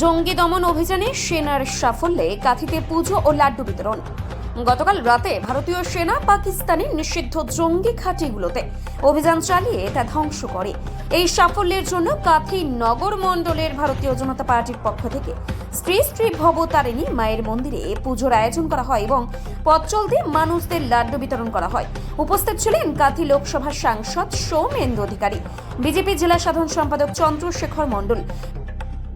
জঙ্গি দমন অভিযানে সেনার সাফল্যে কাঁথিতে পুজো ও লাড্ডু বিতরণ। গতকাল রাতে ভারতীয় সেনা পাকিস্তানি নিষিদ্ধ জঙ্গি ঘাঁটিগুলোতে অভিযান চালিয়ে তা ধ্বংস করে। এই সাফল্যের জন্য কাথি নগর মণ্ডলের ভারতীয় জনতা পার্টির পক্ষ থেকে স্ত্রী স্ত্রী ভবতারিণী মায়ের মন্দিরে পুজোর আয়োজন করা হয় এবং পথ চলতে মানুষদের লাড্ডু বিতরণ করা হয়। উপস্থিত ছিলেন কাথি লোকসভার সাংসদ সৌমেন্দু অধিকারী, বিজেপি জেলা সাধারণ সম্পাদক চন্দ্রশেখর মণ্ডল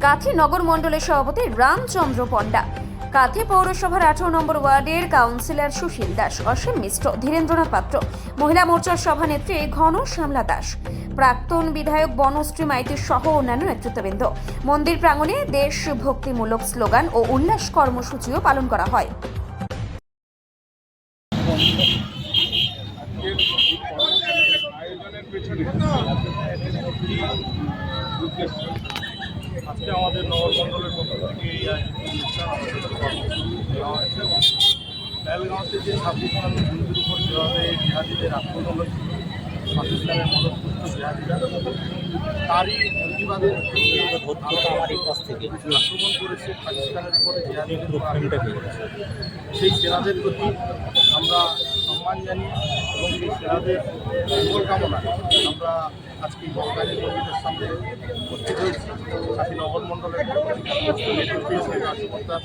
কাথি নগর মণ্ডলের সভাপতি রামচন্দ্র পণ্ডা। কাথি পৌরসভার আঠারো নম্বর ওয়ার্ডের কাউন্সিলর সুশীল দাস, অসীম মিশ্র ধীরেন্দ্রনাথ পাত্র, মহিলা মোর্চার সভানেত্রী ঘন শ্যামলা দাস, প্রাক্তন বিধায়ক বনশ্রী মাইতি সহ অন্যান্য নেতৃত্ববৃন্দ। মন্দির প্রাঙ্গণে দেশভক্তিমূলক স্লোগান ও উল্লাস কর্মসূচিও পালন করা হয়। আয়োজনের পেছনে আজকে আমাদের নগরমণ্ডলের পক্ষ থেকে এই অনুষ্ঠান আমাদের দেওয়া হয়েছে। এবং পেহেলগাঁওতে যে ছাব্বিশ জন হিন্দুর উপর যেভাবে জিহাদিদের আক্রমণ হয়েছিল পাকিস্তানের মদতপুষ্ট জিহাদিরা তারই প্রতিবাদে আক্রমণ করেছে পাকিস্তানের উপরে জিহাদিদের সেই সেনাদের প্রতি আমরা সম্মান জানিয়ে এবং সেই সেনাদের মঙ্গল কামনা আমরা আজকে এই বড়গাড়ি মন্দিরের সামনে উপস্থিত হয়েছি। কাশী নগর মণ্ডলের রাষ্ট্রপতার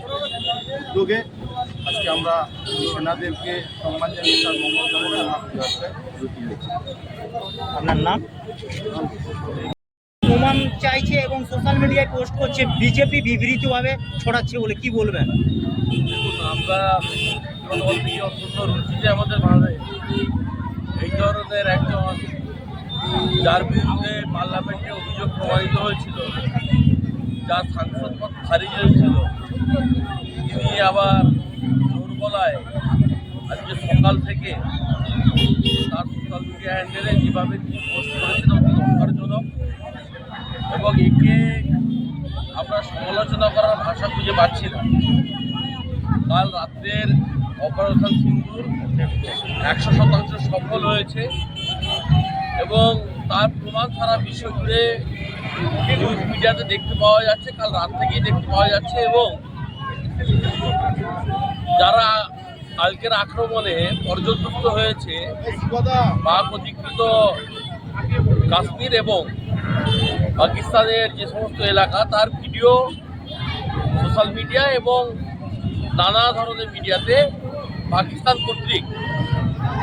উদ্যোগে আজকে আমরা এই সেনাদেরকে সম্মান জানিয়ে তার মঙ্গল কামনায় আপনার নাম? প্রমাণ চাইছে এবং সোশ্যাল মিডিয়ায় পোস্ট করছে বিজেপি বিবৃতভাবে ছড়াচ্ছে বলে কি বলবেন? দেখুন আমরা থেকে অত্যন্ত রুচিতে আমাদের ভাবে এই। ধরনের একজন যার বিরুদ্ধে পার্লামেন্টে অভিযোগ প্রমাণিত হয়েছিল যার সাংসদ পদ খারিজ হয়েছিল, তিনি আবার জোরগলায় আজকে সকাল থেকে তার সোশ্যাল মিডিয়া হ্যান্ডেলে যেভাবে পোস্ট করেছেন অতি এবং একে আমরা সমালোচনা করার ভাষা খুঁজে পাচ্ছি না। কাল রাত্রের অপারেশন সিন্দুর একশো শতাংশ সফল হয়েছে এবং তার প্রমাণ সারা বিশ্ব জুড়ে নিউজ মিডিয়াতে দেখতে পাওয়া যাচ্ছে, কাল রাত থেকেই দেখতে পাওয়া যাচ্ছে এবং যারা কালকের আক্রমণে পর্যদুস্ত হয়েছে পাক অধিকৃত কাশ্মীর এবং পাকিস্তানের যে সমস্ত এলাকা, তার ভিডিও সোশ্যাল মিডিয়া এবং নানা ধরনের মিডিয়াতে পাকিস্তান কর্তৃক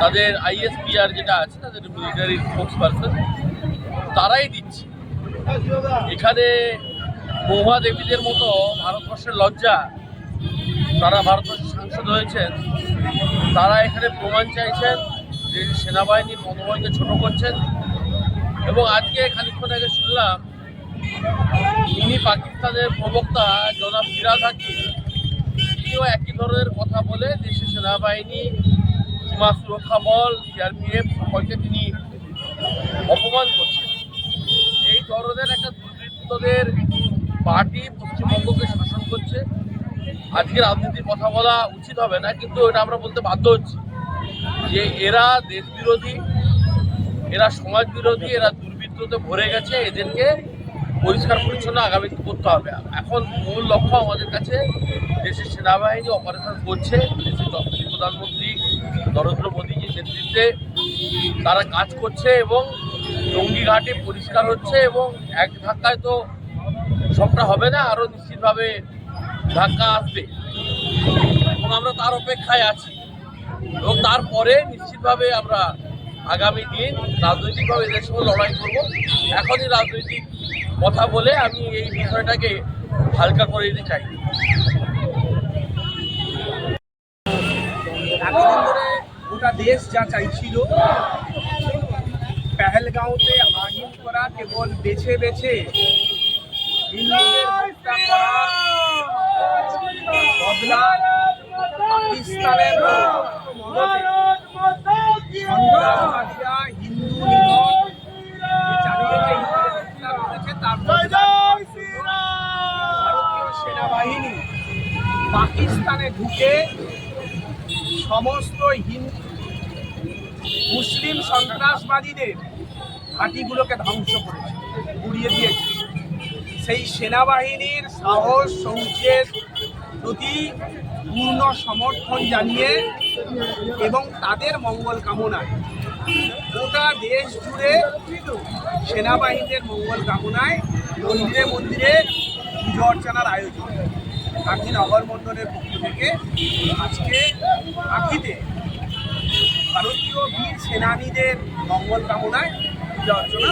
তাদের আইএসপিআর যেটা আছে, তাদের মিলিটারি স্পোক্স পার্সন তারাই দিচ্ছে। এখানে মহুয়া দেবীদের মতো ভারতবর্ষের লজ্জা তারা ভারতবর্ষের সাংসদ হয়েছেন, তারা এখানে প্রমাণ চাইছেন যে সেনাবাহিনীর মনোবলকে ছোট করছেন। এবং আজকে খানিক্ষণ আগে শুনলাম তিনি পাকিস্তানের প্রবক্তা জনাব ফিরাদ হাকিম তিনিও একই ধরনের কথা বলে দেশের সেনাবাহিনী, সীমা সুরক্ষা বল, সিআরপিএফ সকলকে তিনি অপমান করছেন। এই ধরনের একটা দুর্বৃত্তদের পার্টি পশ্চিমবঙ্গকে শাসন করছে। আজকে রাজনীতির কথা বলা উচিত হবে না, কিন্তু এটা আমরা বলতে বাধ্য হচ্ছি যে এরা দেশ বিরোধী এরা সমাজ বিরোধী এরা দুর্বৃত্ততে ভরে গেছে, এদেরকে পরিষ্কার পরিচ্ছন্ন আগামী করতে হবে। এখন মূল লক্ষ্য আমাদের কাছে দেশের সেনাবাহিনী অপারেশন করছে। দেশের প্রধানমন্ত্রী নরেন্দ্র মোদীজির নেতৃত্বে তারা কাজ করছে এবং জঙ্গি ঘাটে পরিষ্কার হচ্ছে এবং এক ধাক্কায় তো সবটা হবে না আরও নিশ্চিতভাবে ধাক্কা আসবে। এবং আমরা তার অপেক্ষায় আছি। এবং তারপরে নিশ্চিতভাবে আমরা আগামী দিন রাজনৈতিকভাবে এদের সঙ্গে লড়াই করব। এখনই রাজনৈতিক কথা বলে আমি এই বিষয়টাকে হালকা করে দিতে চাই। এতদিন ধরে গোটা দেশ যা চাইছিল, পেহেলগাঁওতে আহিন করা কেবল বেছে বেছে পাকিস্তানের মদতে সন্ত্রাসবাদীরা হিন্দু নিধন চারিদিকে হিন্দুদের হত্যা করেছে তার বদলা ভারতীয় সেনাবাহিনী পাকিস্তানে ঢুকে সমস্ত হিন্দু মুসলিম সন্ত্রাসবাদীদের ঘাঁটিগুলোকে ধ্বংস করেছে উড়িয়ে দিয়েছে। সেই সেনাবাহিনীর সাহস শৌর্যের প্রতি পূর্ণ সমর্থন জানিয়ে এবং তাদের মঙ্গল কামনায় গোটা দেশ জুড়ে সেনাবাহিনীর মঙ্গল কামনায় মন্দিরে মন্দিরে পুজো অর্চনার আয়োজন। কাকি নগর মণ্ডলের পক্ষ থেকে আজকে আখিতে ভারতীয় বীর সেনানীদের মঙ্গল কামনায় পূজা অর্চনা।